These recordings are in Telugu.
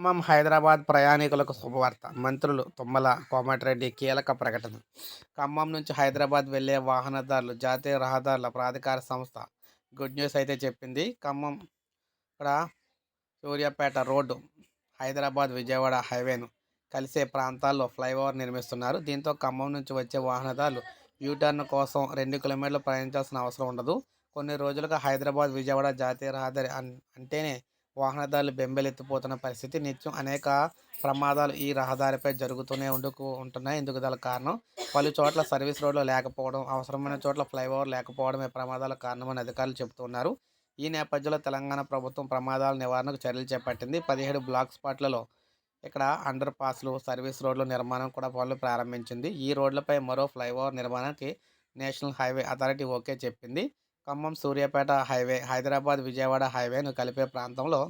ఖమ్మం హైదరాబాద్ ప్రయాణికులకు శుభవార్త. మంత్రులు తుమ్మల కోమటిరెడ్డి కీలక ప్రకటన. ఖమ్మం నుంచి హైదరాబాద్ వెళ్ళే వాహనదారులు జాతీయ రహదారుల ప్రాధికార సంస్థ గుడ్ న్యూస్ అయితే చెప్పింది. ఖమ్మం ఇక్కడ సూర్యాపేట రోడ్డు హైదరాబాద్ విజయవాడ హైవేను కలిసే ప్రాంతాల్లో ఫ్లైఓవర్ నిర్మిస్తున్నారు. దీంతో ఖమ్మం నుంచి వచ్చే వాహనదారులు యూటర్న్ కోసం రెండు కిలోమీటర్లు ప్రయాణించాల్సిన అవసరం ఉండదు. కొన్ని రోజులుగా హైదరాబాద్ విజయవాడ జాతీయ రహదారి అంటేనే వాహనదారులు బెంబెలెత్తిపోతున్న పరిస్థితి నిత్యం అనేక ప్రమాదాలు ఈ రహదారిపై జరుగుతూనే ఉండుకు ఉంటున్నాయి. ఇందుకు గల కారణం పలు చోట్ల సర్వీస్ రోడ్లు లేకపోవడం అవసరమైన చోట్ల ఫ్లైఓవర్ లేకపోవడమే ప్రమాదాల కారణమని అధికారులు చెబుతున్నారు. ఈ నేపథ్యంలో తెలంగాణ ప్రభుత్వం ప్రమాదాల నివారణకు చర్యలు చేపట్టింది. పదిహేడు బ్లాక్ స్పాట్లలో ఇక్కడ అండర్ పాస్లు సర్వీస్ రోడ్ల నిర్మాణం కూడా పనులు ప్రారంభించింది. ఈ రోడ్లపై మరో ఫ్లైఓవర్ నిర్మాణానికి నేషనల్ హైవే అథారిటీ ఓకే చెప్పింది. ఖమ్మం సూర్యాపేట హైవే హైదరాబాద్ విజయవాడ హైవేను కలిపే ప్రాంతంలో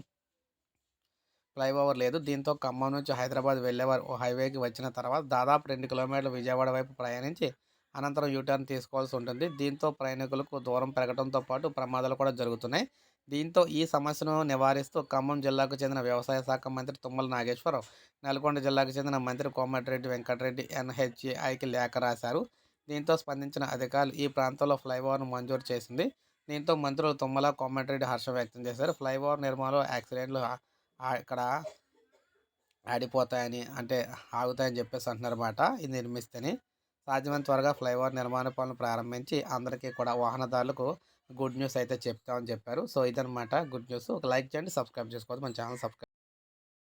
ఫ్లైఓవర్ లేదు. దీంతో ఖమ్మం నుంచి హైదరాబాద్ వెళ్ళేవారు ఓ హైవేకి వచ్చిన తర్వాత దాదాపు రెండు కిలోమీటర్లు విజయవాడ వైపు ప్రయాణించి అనంతరం యూటర్న్ తీసుకోవాల్సి ఉంటుంది. దీంతో ప్రయాణికులకు దూరం పెరగడంతో పాటు ప్రమాదాలు కూడా జరుగుతున్నాయి. దీంతో ఈ సమస్యను నివారిస్తూ ఖమ్మం జిల్లాకు చెందిన వ్యవసాయ శాఖ మంత్రి తుమ్మల నాగేశ్వరరావు నల్గొండ జిల్లాకు చెందిన మంత్రి కోమటిరెడ్డి వెంకటరెడ్డి ఎన్హెచ్ఏఐకి లేఖ రాశారు. దీంతో స్పందించిన అధికారులు ఈ ప్రాంతంలో ఫ్లైఓవర్ను మంజూరు చేసింది. దీంతో మంత్రులు తుమ్మల కోమటిరెడ్డి హర్షం వ్యక్తం చేశారు. ఫ్లైఓవర్ నిర్మాణంలో యాక్సిడెంట్లు ఇక్కడ ఆడిపోతాయని అంటే ఆగుతాయని చెప్పేసి అంటున్నారన్నమాట ఇది నిర్మిస్తేనే సాధ్యమైన త్వరగా ఫ్లైఓవర్ నిర్మాణ పనులు ప్రారంభించి అందరికీ కూడా వాహనదారులకు గుడ్ న్యూస్ అయితే చెప్తామని చెప్పారు. సో ఇదనమాట గుడ్ న్యూస్. ఒక లైక్ చేయండి సబ్స్క్రైబ్ చేసుకోవద్దు. మన ఛానల్ సబ్స్క్రైబ్